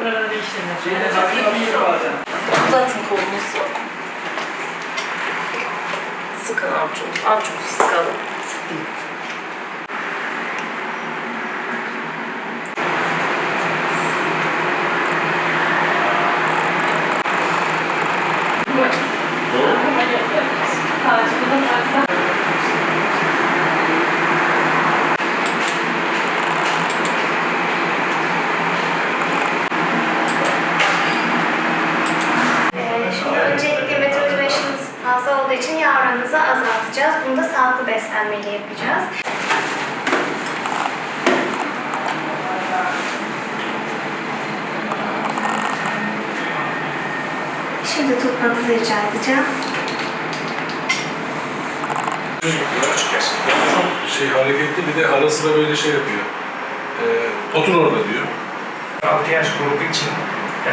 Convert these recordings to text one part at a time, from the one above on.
Buraları değiştirmek. Şeyde takılabiliyor bazen. Uzatın kolunuzu. Sıkın avucunuzu. Avucunuzu sıkalım. Ee, azaltacağız. Bunu da sağlıklı beslenmeyle yapacağız. Şimdi tutmanızı rica edeceğim. Şey hareketli bir de ara sıra böyle şey yapıyor. Ee, otur orada diyor. 6 yaş grubu için eee,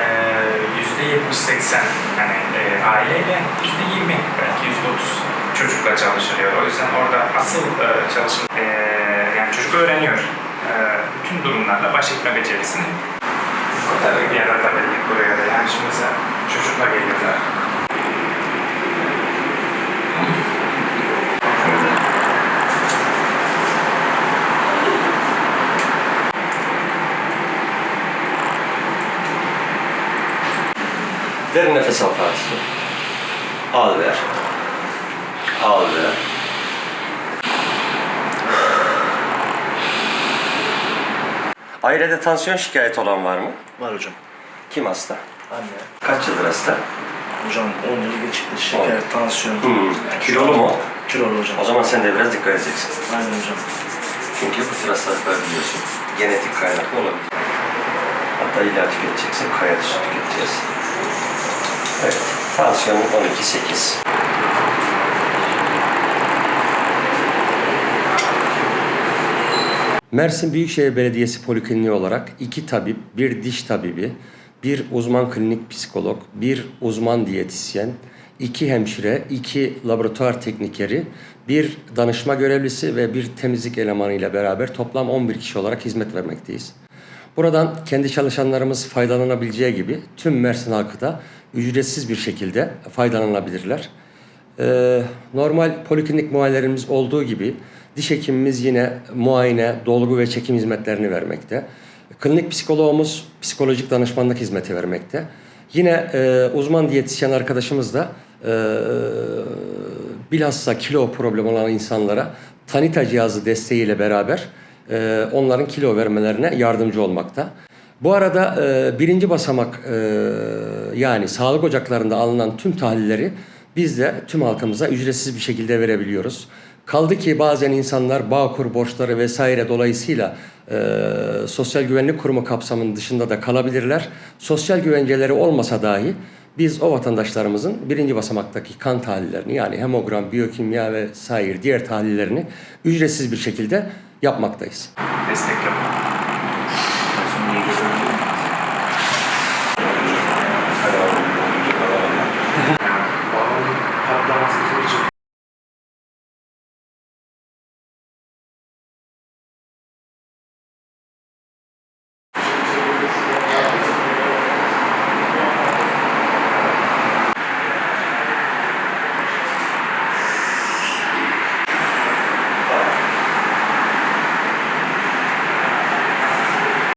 yüzde 70-80 yani eee, aileyle yüzde 20 belki yüzde 30 çocukla çalışılıyor. O yüzden orada asıl eee, çalışma eee, yani çocuk öğreniyor. Eee, bütün durumlarla baş etme becerisini bu kadar yaratabildik buraya da. Yani şimdi mesela çocukla geliyorlar. Derin nefes al Fatih. Al ver. Al ver. Ailede tansiyon şikayeti olan var mı? Var hocam. Kim hasta? Anne. Kaç yıldır hasta? Hocam 10 yıl geçikti. Şeker, tansiyon. Hmm. Kilolu mu? Kilolu hocam. O zaman sen de biraz dikkat edeceksin. Aynen hocam. Çünkü bu tür hastalıklar biliyorsun. Genetik kaynaklı olabilir. Hatta ilaç tüketeceksin, kaya tüketeceğiz. Evet, tansiyonun 12-8. Mersin Büyükşehir Belediyesi Polikliniği olarak iki tabip, bir diş tabibi, bir uzman klinik psikolog, bir uzman diyetisyen, iki hemşire, iki laboratuvar teknikeri, bir danışma görevlisi ve bir temizlik elemanı ile beraber toplam 11 kişi olarak hizmet vermekteyiz. Buradan kendi çalışanlarımız faydalanabileceği gibi tüm Mersin halkı da ücretsiz bir şekilde faydalanabilirler. Ee, normal poliklinik muayenelerimiz olduğu gibi diş hekimimiz yine muayene, dolgu ve çekim hizmetlerini vermekte. Klinik psikoloğumuz psikolojik danışmanlık hizmeti vermekte. Yine e, uzman diyetisyen arkadaşımız da e, bilhassa kilo problemi olan insanlara Tanita cihazı desteğiyle beraber e, onların kilo vermelerine yardımcı olmakta. Bu arada e, birinci basamak e, yani sağlık ocaklarında alınan tüm tahlilleri biz de tüm halkımıza ücretsiz bir şekilde verebiliyoruz. Kaldı ki bazen insanlar Bağkur borçları vesaire dolayısıyla e, Sosyal Güvenlik Kurumu kapsamının dışında da kalabilirler. Sosyal güvenceleri olmasa dahi biz o vatandaşlarımızın birinci basamaktaki kan tahlillerini yani hemogram, biyokimya ve sair diğer tahlillerini ücretsiz bir şekilde yapmaktayız. Destek yapmak. that, that was the question.